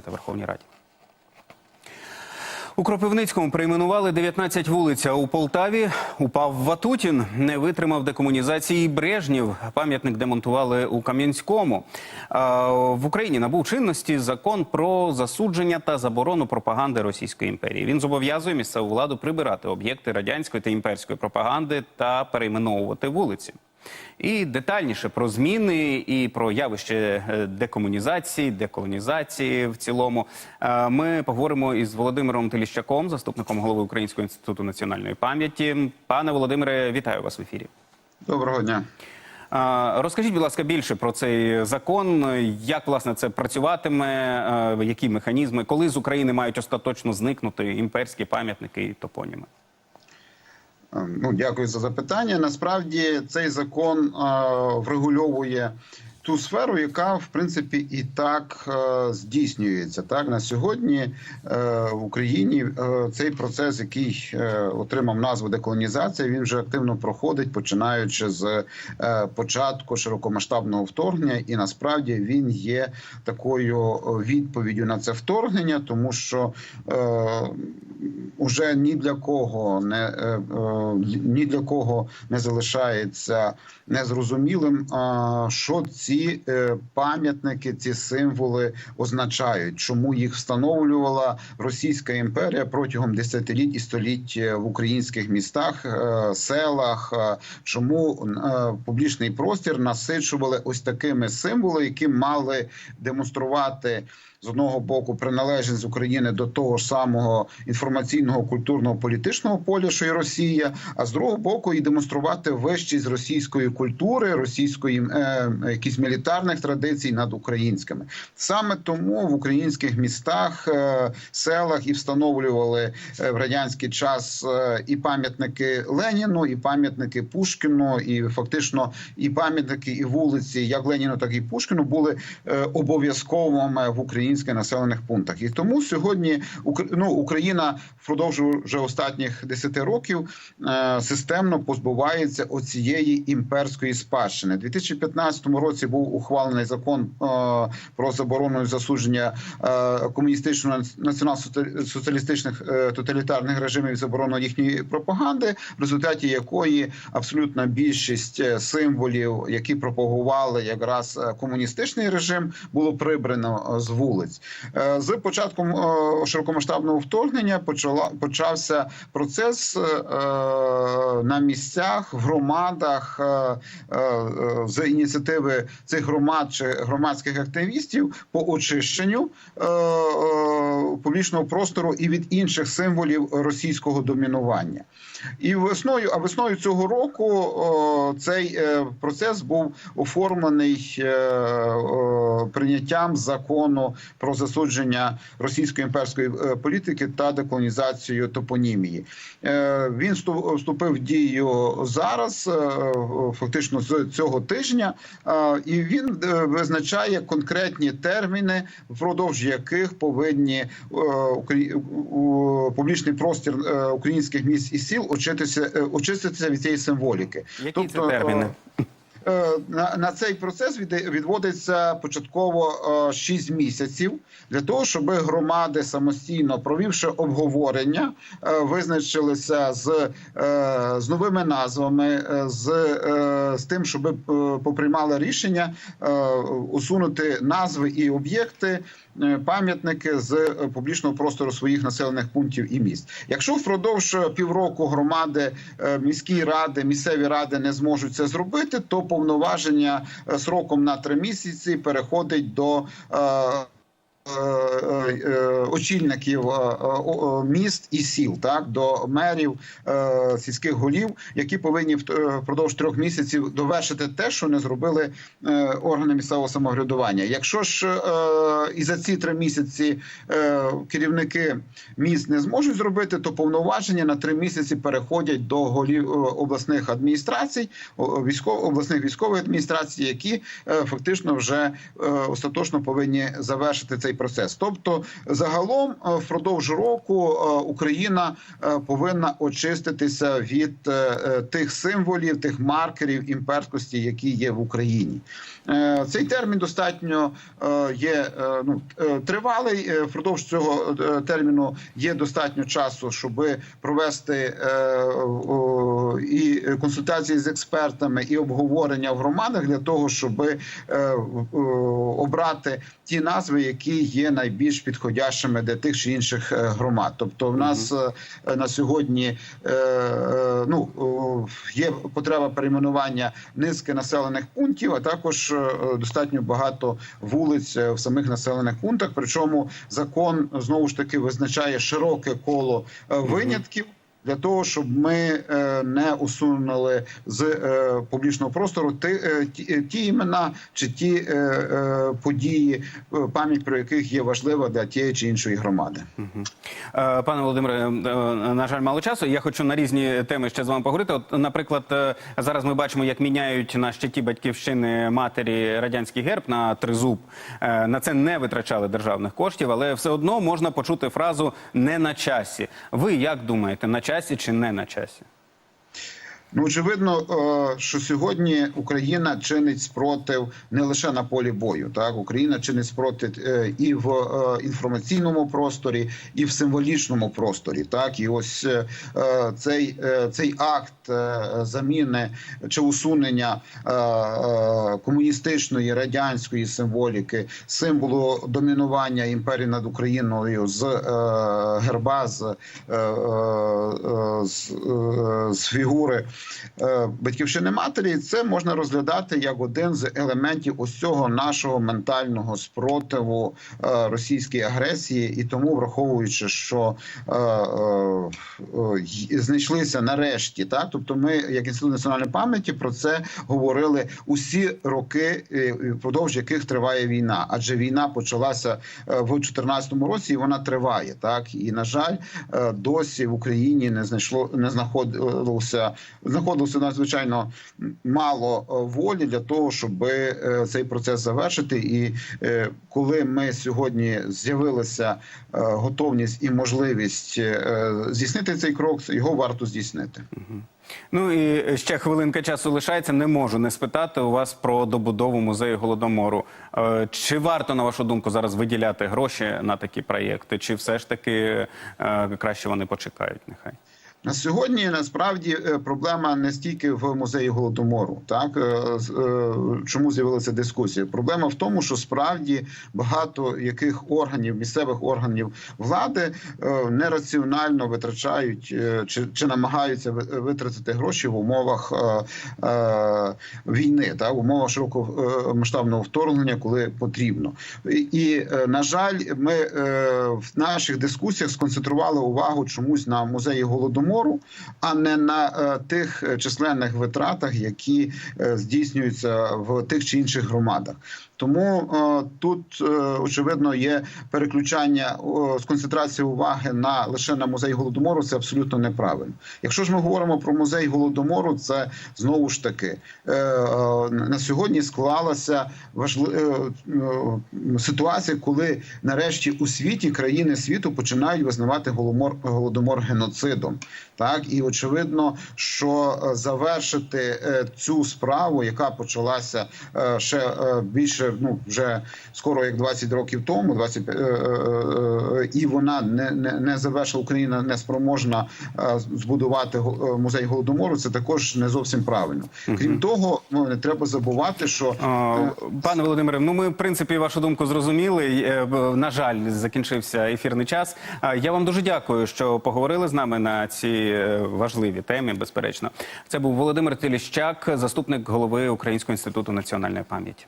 парламент Верховній Раді. У Кропивницькому перейменували 19 вулиць, а у Полтаві упав Ватутін. Не витримав декомунізації Брежнів. Пам'ятник демонтували у Кам'янському. В Україні набув чинності закон про засудження та заборону пропаганди Російської імперії. Він зобов'язує місцеву владу прибирати об'єкти радянської та імперської пропаганди та перейменовувати вулиці. І детальніше про зміни і про явище е, декомунізації, деколонізації в цілому. е, Ми поговоримо із Володимиром Теліщаком, заступником голови Українського інституту національної пам'яті. Пане Володимире, вітаю вас в ефірі. Доброго дня. Е, Розкажіть, будь ласка, більше про цей закон. Як власне це працюватиме? Які механізми, коли з України мають остаточно зникнути імперські пам'ятники і топоніми? Е, Ну, дякую за запитання. Насправді цей закон е, врегульовує ту сферу, яка в принципі і так е, здійснюється. Так на сьогодні в Україні цей процес, який отримав назву деколонізація, він вже активно проходить, починаючи з початку широкомасштабного вторгнення, і насправді він є такою відповіддю на це вторгнення, тому що уже ні для кого не е, е, ні для кого не залишається незрозумілим, що ці е, пам'ятники, ці символи означають, чому їх встановлювала Російська імперія протягом десятиліть і століть в українських містах, селах, чому публічний простір насичували ось такими символами, які мали демонструвати з одного боку приналежність України до того ж самого інформаційного, культурного, політичного поля, що і Росія, а з другого боку і демонструвати вищість російської культури, російської е, якісь мілітарних традицій над українськими. Саме тому в українських містах, е, селах і встановлювали е, в радянський час е, і пам'ятники Леніну, і пам'ятники Пушкіну, і фактично і пам'ятники, і вулиці, як Леніну, так і Пушкіну, були е, обов'язковими в українських населених пунктах. І тому сьогодні ну, Україна впродовж вже останніх 10 років е, системно позбувається оцієї імперської спадщини. У 2015 році був ухвалений закон е, про заборону засудження е, комуністичного націонал-соціалістичних тоталітарних режимів і заборону їхньої пропаганди, в результаті якої абсолютна більшість символів, які пропагували якраз комуністичний режим, було прибрано з вулиць. З початком широкомасштабного вторгнення почала почався процес е, е, на місцях, в громадах е, з ініціативи цих громад чи громадських активістів по очищенню публічного простору і від інших символів російського домінування. І весною, а весною цього року цей процес був оформлений прийняттям закону про засудження російської імперської політики та деколонізацію топонімії. Е, він всту- вступив в дію зараз, е, фактично з цього тижня, е, і він визначає конкретні терміни, впродовж яких повинні публічний простір українських міст і сіл очиститися, очиститися від цієї символіки. Які це терміни? Е, На, на цей процес від- відводиться початково 6 місяців для того, щоб громади самостійно провівши обговорення, е, визначилися з, е, з новими назвами, е, з, е, з тим, щоб е, поприймали рішення е, усунути назви і об'єкти. Е, Пам'ятники з е, публічного простору своїх населених пунктів і міст. Якщо впродовж півроку громади, е, міські ради, місцеві ради не зможуть це зробити, то повноваження е, сроком на три місяці переходить до. Е, е, е, очільників міст і сіл, так до мерів сільських голів, які повинні впродовж трьох місяців довершити те, що не зробили органи місцевого самоврядування. Якщо ж і за ці три місяці керівники міст не зможуть зробити, то повноваження на три місяці переходять до голів обласних адміністрацій, військово обласних військових адміністрацій, які фактично вже остаточно повинні завершити цей процес. Тобто загалом е, впродовж року е, Україна е, повинна очиститися від тих символів, тих маркерів імперськості, які є в Україні. Цей термін достатньо є ну, тривалий. Впродовж цього терміну є достатньо часу, щоб провести і консультації з експертами, і обговорення в громадах для того, щоб обрати ті назви, які є найбільш підходящими для тих чи інших е, громад. Тобто, в нас е, на сьогодні е, ну є потреба перейменування низки населених пунктів, а також достатньо багато вулиць в самих населених пунктах. Причому закон знову ж таки визначає широке коло винятків. Для того щоб ми е, не усунули з е, публічного простору е, ті, ті імена чи ті події, пам'ять про яких є важлива для тієї чи іншої громади. Пане Володимире, на жаль, мало часу. Я хочу на різні теми ще з вами поговорити. От, наприклад, зараз ми бачимо, як міняють на щиті батьківщини матері радянський герб на тризуб. На це не витрачали державних коштів, але все одно можна почути фразу не на часі. Ви як думаєте, на часі чи не на часі? Ну, очевидно, е, що сьогодні Україна чинить спротив не лише на полі бою. Так, Україна чинить спротив е, і в е, інформаційному просторі, і в символічному просторі. Так, і ось цей, цей акт заміни чи усунення комуністичної радянської символіки, символу домінування імперії над Україною з герба, з, з, з фігури батьківщини матері, це можна розглядати як один з елементів ось цього нашого ментального спротиву е, російській агресії, і тому, враховуючи, що е, е, е, знайшлися нарешті, так тобто, ми, як інститут національної пам'яті, про це говорили усі роки, е, впродовж яких триває війна, адже війна почалася е, в 2014 році, і вона триває. Так і на жаль, е, досі в Україні не знайшло не знаходилося знаходилося надзвичайно мало е, волі для того, щоб е, цей процес завершити. І е, коли ми сьогодні з'явилася готовність і можливість здійснити цей крок, його варто здійснити. Ну і ще хвилинка часу лишається. Не можу не спитати у вас про добудову музею голодомору. Чи варто, на вашу думку, зараз виділяти гроші на такі проєкти, чи все ж таки краще вони почекають? Нехай. На сьогодні насправді е, проблема не стільки в музеї голодомору, так е, е, чому з'явилася дискусія? Проблема в тому, що справді багато яких органів місцевих органів влади нераціонально витрачають чи, чи намагаються ви- витратити гроші в умовах війни, так в умовах широкого е, масштабного вторгнення, коли потрібно. І, на жаль, ми в наших дискусіях сконцентрували увагу чомусь на музеї голодомору, а не на е, тих е, численних витратах, які е, здійснюються в тих чи інших громадах. Тому е, тут е, очевидно є переключання з концентрації уваги на лише на музей голодомору. Це абсолютно неправильно. Якщо ж ми говоримо про музей голодомору, це знову ж таки е, на сьогодні склалася важлива ситуація, коли нарешті у світі країни світу починають визнавати голодомор геноцидом. Так і очевидно, що завершити цю справу, яка почалася ще е, ну вже скоро як 20 років тому, 20, е, е, е, і вона не, не, не завершила Україна не спроможна збудувати музей голодомору. Це також не зовсім правильно. Крім того, ну не треба забувати, що Пане Володимире, ну ми в принципі вашу думку зрозуміли. На жаль, закінчився ефірний час. Я вам дуже дякую, що поговорили з нами на ці важливі теми. Безперечно, це був Володимир Теліщак, заступник голови Українського інституту національної пам'яті.